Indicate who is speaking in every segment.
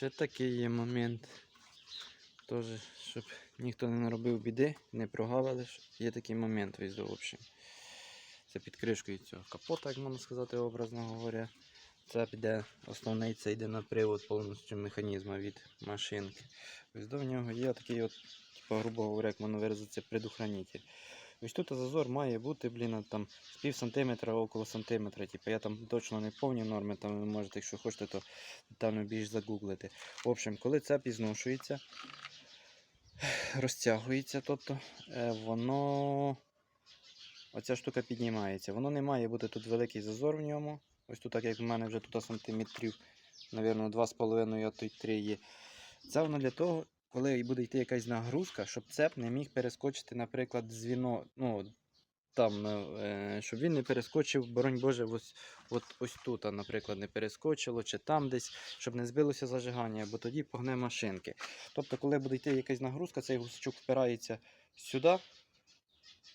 Speaker 1: ще такий є момент. Теж, щоб ніхто не наробив біди, не прогавили. Є такий момент, ось до общем. Це під кришкою цього капота, як можна сказати, образно говоря. Це піде основний, це йде на привод повністю механізму від машинки. Ось до нього є такий от, типу, грубо говоря, як можна виразитися, предохранитель. Ось тут зазор має бути, блін, там з пів сантиметра, около сантиметра. Типу, я там точно не повні норми, там ви можете, якщо хочете, то детально більш загуглити. В общем, коли це зношується, розтягується, тобто е, воно. Оця штука піднімається. Воно не має бути тут великий зазор в ньому. Ось тут, так як в мене вже тут сантиметрів, напевно, 2,5, а то й 3 є. Це воно для того, коли буде йти якась нагрузка, щоб цеп не міг перескочити, наприклад, дзвіно, ну, там, е, щоб він не перескочив, боронь Боже, ось, от, ось тут, наприклад, не перескочило, чи там десь, щоб не збилося зажигання, бо тоді погне машинки. Тобто, коли буде йти якась нагрузка, цей гусачок впирається сюди,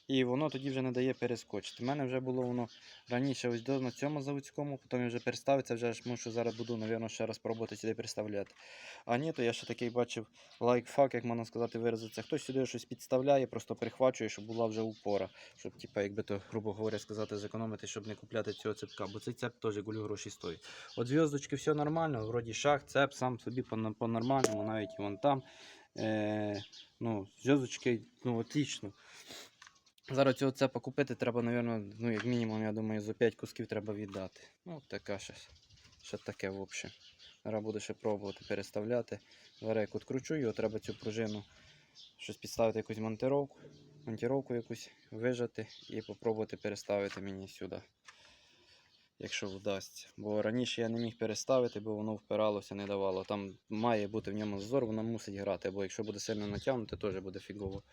Speaker 1: і воно тоді вже не дає перескочити. У мене вже було воно раніше ось на цьому заводському, потім я вже переставиться, вже ж мушу зараз буду, напевно, ще раз пробувати сюди переставляти. А ні, то я ще такий бачив лайкфак, як можна сказати, виразиться. Хтось сюди щось підставляє, просто прихвачує, щоб була вже упора. Щоб, типа, якби то, грубо говоря, сказати, зекономити, щоб не купляти цього цепка, бо цей цеп теж гулю гроші стоїть. От зв'язочки все нормально, вроді шах, цеп сам собі по- по-нормальному, навіть і вон там. Е, ну, зв'язочки, ну, отлично. Зараз цього цепа купити треба, мабуть, ну, як мінімум, я думаю, за 5 кусків треба віддати. Ну, така ще, ще таке, в общем. Зараз буду ще пробувати переставляти. Зараз як його, треба цю пружину щось підставити якусь монтировку, монтировку якусь вижати і попробувати переставити мені сюди. Якщо вдасться. Бо раніше я не міг переставити, бо воно впиралося, не давало. Там має бути в ньому зазор, воно мусить грати, бо якщо буде сильно натягнути, теж буде фігово.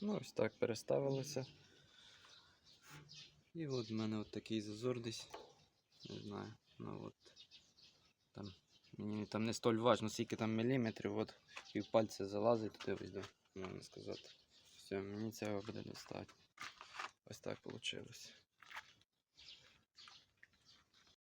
Speaker 1: Ну, ось так переставилося. І от в мене от такий зазор десь. Не знаю. Ну от. Там, мені там не столь важно, скільки там міліметрів, от півпальця залазить туди до, можна сказати. Все, мені цього буде достатньо. Ось так вийшло.